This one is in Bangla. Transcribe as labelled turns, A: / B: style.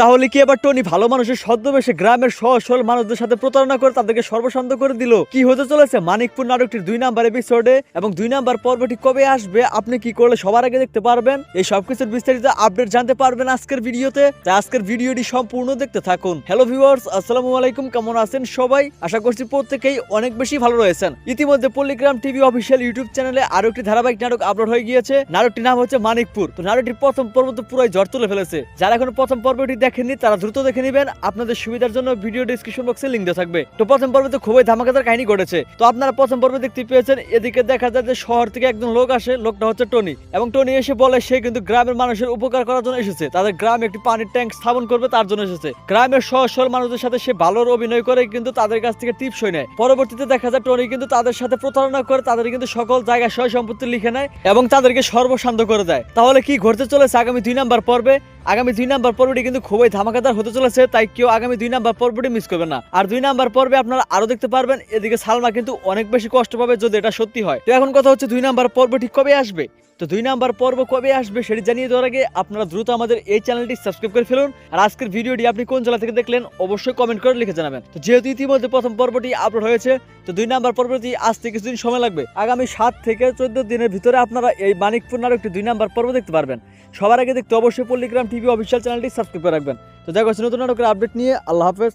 A: তাহলে কি এবার টনি ভালো মানুষের ছদ্মবেশে গ্রামের সহজ সরল মানুষদের সাথে প্রতারণা করে তাদেরকে সর্বশান্ত করে দিল? কি হতে চলেছে? মানিকপুর নাটকটির দুই নাম্বার এপিসোডে এবং দুই নাম্বার পর্বটি কবে আসবে? আপনি কি করলে সবার আগে দেখতে পারবেন? এই সবকিছুর বিস্তারিত আপডেট জানতে পারবেন আজকের ভিডিওতে। তাই আজকের ভিডিওটি সম্পূর্ণ দেখতে থাকুন। হ্যালো ভিউয়ার্স আসসালামু আলাইকুম। কেমন আছেন সবাই? আশা করছি প্রত্যেকেই অনেক বেশি ভালো রয়েছেন। ইতিমধ্যে পল্লিগ্রাম টিভি অফিসিয়াল ইউটিউব চ্যানেলে আরও একটি ধারাবাহিক নাটক আপলোড হয়ে গিয়েছে। নাটকটির নাম হচ্ছে মানিকপুর। তো নাটকটির প্রথম পর্ব তো পুরোই ঝড় তুলে ফেলেছে। যারা এখন প্রথম পর্বটি দেখেননি, তারা দ্রুত দেখে নেবেন। আপনাদের সুবিধার জন্য ভিডিও ডিসক্রিপশন বক্সে লিঙ্ক দেওয়া থাকবে। তো প্রথম পর্বে তো খুবই ধামাকাদার কাহিনী ঘটেছে। তো আপনারা প্রথম পর্বে দেখতে পেয়েছেন, এদিকে দেখা যায় যে শহর থেকে একজন লোক আসে, লোকটা হচ্ছে টনি। এবং টনি এসে বলে, সে কিন্তু গ্রামের মানুষের উপকার করার জন্য এসেছে। তাদের গ্রামে একটি পানির ট্যাঙ্ক স্থাপন করবে, তার জন্য এসেছে। গ্রামের সহজ সরল মানুষদের সাথে সে ভালো অভিনয় করে, কিন্তু তাদের কাছ থেকে টিপস হয়ে নেয়। পরবর্তীতে দেখা যায় টনি কিন্তু তাদের সাথে প্রতারণা করে তাদের কিন্তু সকল জায়গায় সয় সম্পত্তি লিখে নেয় এবং তাদেরকে সর্বশান্ত করে দেয়। তাহলে কি ঘটতে চলেছে আগামী দুই নাম্বার পর্বে? আগামী দুই নাম্বার পর্বটি কিন্তু খুবই ধামাকাদার হতে চলেছে, তাই কেউ আগামী দুই নাম্বার পর্বটি মিস করবে না। আর দুই নাম্বার পর্বে আপনারা আরও দেখতে পারবেন, এদিকে সালমা কিন্তু অনেক বেশি কষ্ট পাবে যদি এটা সত্যি হয়। তো এখন কথা হচ্ছে দুই নাম্বার পর্বটি কবে আসবে? তো দুই নাম্বার পর্ব কবে আসবে সেটি জানিয়ে দেওয়ার আগে আপনারা দ্রুত আমাদের এই চ্যানেলটি সাবস্ক্রাইব করে ফেলুন। আর আজকের ভিডিওটি আপনি কোন জেলা থেকে দেখলেন অবশ্যই কমেন্ট করে লিখে জানাবেন। তো যেহেতু ইতিমধ্যে প্রথম পর্বটি আপলোড হয়েছে, তো দুই নাম্বার পর্বটি আসতে কিছুদিন সময় লাগবে। আগামী সাত থেকে চোদ্দ দিনের ভিতরে আপনারা এই মানিকপুর নাটকটি দুই নাম্বার পর্ব দেখতে পারবেন। সবার আগে দেখতে অবশ্যই পল্লিগ্রাম টিভি অফিসিয়াল চ্যানেলটি সাবস্ক্রাইব করে রাখবেন। তো দেখা নতুন নাটকের আপডেট নিয়ে। আল্লাহ হাফেজ।